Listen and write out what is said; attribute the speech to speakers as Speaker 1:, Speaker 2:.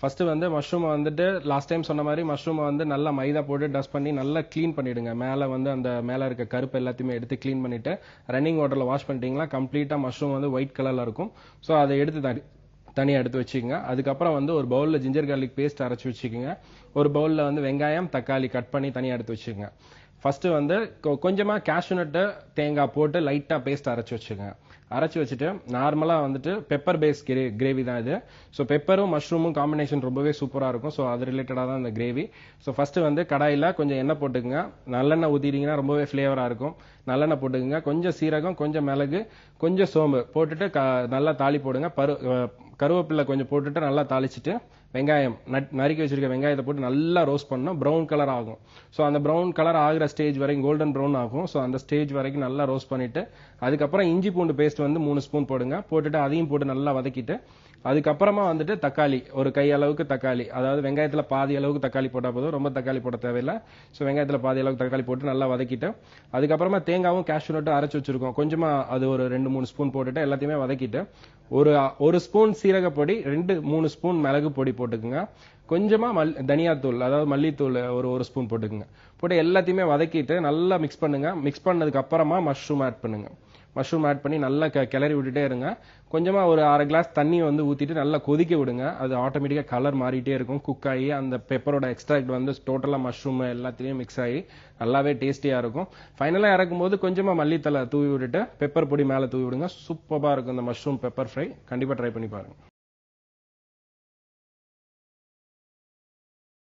Speaker 1: First வந்து mushroom வந்துட்டு last time சொன்ன மாதிரி மஷ்ரூம் வந்து நல்லா மைதா போட்டு டஸ்ட் பண்ணி நல்லா க்ளீன் பண்ணிடுங்க. மேல வந்து அந்த மேல இருக்க கருப்பு எல்லாத்தையுமே எடுத்து க்ளீன் பண்ணிட்டு ரன்னிங் வாட்டர்ல வாஷ் பண்ணிட்டீங்களா கம்ப்ளீட்டா மஷ்ரூம் வந்து ஒயிட் கலர்ல இருக்கும். ஸோ அதை எடுத்து தனி தனியாக எடுத்து வச்சுக்கோங்க. அதுக்கப்புறம் வந்து ஒரு பவுலில் ஜிஞ்சர் கார்லிக் பேஸ்ட் அரைச்சி வச்சுக்கோங்க. ஒரு பவுலில் வந்து வெங்காயம் தக்காளி கட் பண்ணி தனியாக எடுத்து வச்சுக்கோங்க. ஃபர்ஸ்ட் வந்து கொ- கொஞ்சமா cashew தேங்காய் போட்டு லைட்டாக பேஸ்ட் அரைச்சி வச்சுங்க அரைச்சி வச்சுட்டு நார்மலாக வந்துட்டு பெப்பர் பேஸ் கிரேவி தான் இது. ஸோ பெப்பரும் மஷ்ரூமும் காம்பினேஷன் ரொம்பவே சூப்பராக இருக்கும். ஸோ அது ரிலேட்டடாக தான் இந்த கிரேவி ஸோ ஃபஸ்ட்டு வந்து கடாயில் கொஞ்சம் எண்ணெய் போட்டுக்கங்க. நல்லெண்ணெய் ஊற்றிட்டிங்கன்னா ரொம்பவே ஃப்ளேவராக இருக்கும். நல்லெண்ணெய் போட்டுக்கோங்க. கொஞ்சம் சீரகம் கொஞ்சம் மிளகு கொஞ்சம் சோம்பு போட்டுட்டு க- நல்லா தாளி போடுங்க. பரு கருவேப்பிலை கொஞ்சம் போட்டுட்டு நல்லா தாளிச்சிட்டு வெங்காயம் நட்- நறுக்கி வச்சிருக்க வெங்காயத்தை போட்டு நல்லா ரோஸ்ட் பண்ணால் ப்ரௌன் கலர் ஆகும். ஸோ அந்த ப்ரௌன் கலர் ஆகிற ஸ்டேஜ் வரைக்கும் கோல்டன் ப்ரௌன் ஆகும். ஸோ அந்த ஸ்டேஜ் வரைக்கும் நல்லா ரோஸ்ட் பண்ணிட்டு அதுக்கப்புறம் இஞ்சி பூண்டு பேஸ்ட் வந்து மூணு ஸ்பூன் போடுங்க. போட்டுட்டு அதையும் போட்டு நல்லா வதக்கிட்டு அதுக்கப்புறமா வந்துட்டு தக்காளி ஒரு கை அளவுக்கு தக்காளி. அதாவது வெங்காயத்தில் பாதி அளவுக்கு தக்காளி போட்டால் போதும். ரொம்ப தக்காளி போட தேவையில்லை. ஸோ வெங்காயத்தில் பாதி அளவுக்கு தக்காளி போட்டு நல்லா வதக்கிட்டு அதுக்கப்புறமா தேங்காவும் கேஷ்யூ நட்டும் அரைச்சு வச்சிருக்கோம். கொஞ்சமாக அது ஒரு ரெண்டு மூணு ஸ்பூன் போட்டுட்டு எல்லாத்தையுமே வதக்கிட்டு ஒரு ஒரு ஸ்பூன் சீரகப்பொடி ரெண்டு மூணு ஸ்பூன் மிளகு பொடி போட்டுக்குங்க. கொஞ்சமா மல் தனியாத்தூள் அதாவது மல்லித்தூள் ஒரு ஒரு ஸ்பூன் போட்டுக்குங்க. போட்டு எல்லாத்தையுமே வதக்கிட்டு நல்லா மிக்ஸ் பண்ணுங்க. மிக்ஸ் பண்ணதுக்கு அப்புறமா மஷ்ரூம் ஆட் பண்ணுங்க. மஷ்ரூம் ஆட் பண்ணி நல்லா கிளறி விட்டுட்டே இருங்க. கொஞ்சமாக ஒரு அரை கிளாஸ் தண்ணி வந்து ஊற்றிட்டு நல்லா கொதிக்க விடுங்க. அது ஆட்டோமேட்டிக்காக கலர் மாறிட்டே இருக்கும். குக் ஆகி அந்த பெப்பரோட எக்ஸ்ட்ராக்ட் வந்து டோட்டலாக மஷ்ரூம் எல்லாத்தையும் மிக்ஸ் ஆகி நல்லாவே டேஸ்டியாக இருக்கும். ஃபைனலாக இறக்கும் போது கொஞ்சமா மல்லித்தலை தூவி விட்டுட்டு பெப்பர் பொடி மேலே தூவி விடுங்க. சூப்பராக இருக்கும் இந்த மஷ்ரூம் பெப்பர் ஃப்ரை கண்டிப்பாக ட்ரை பண்ணி பாருங்க.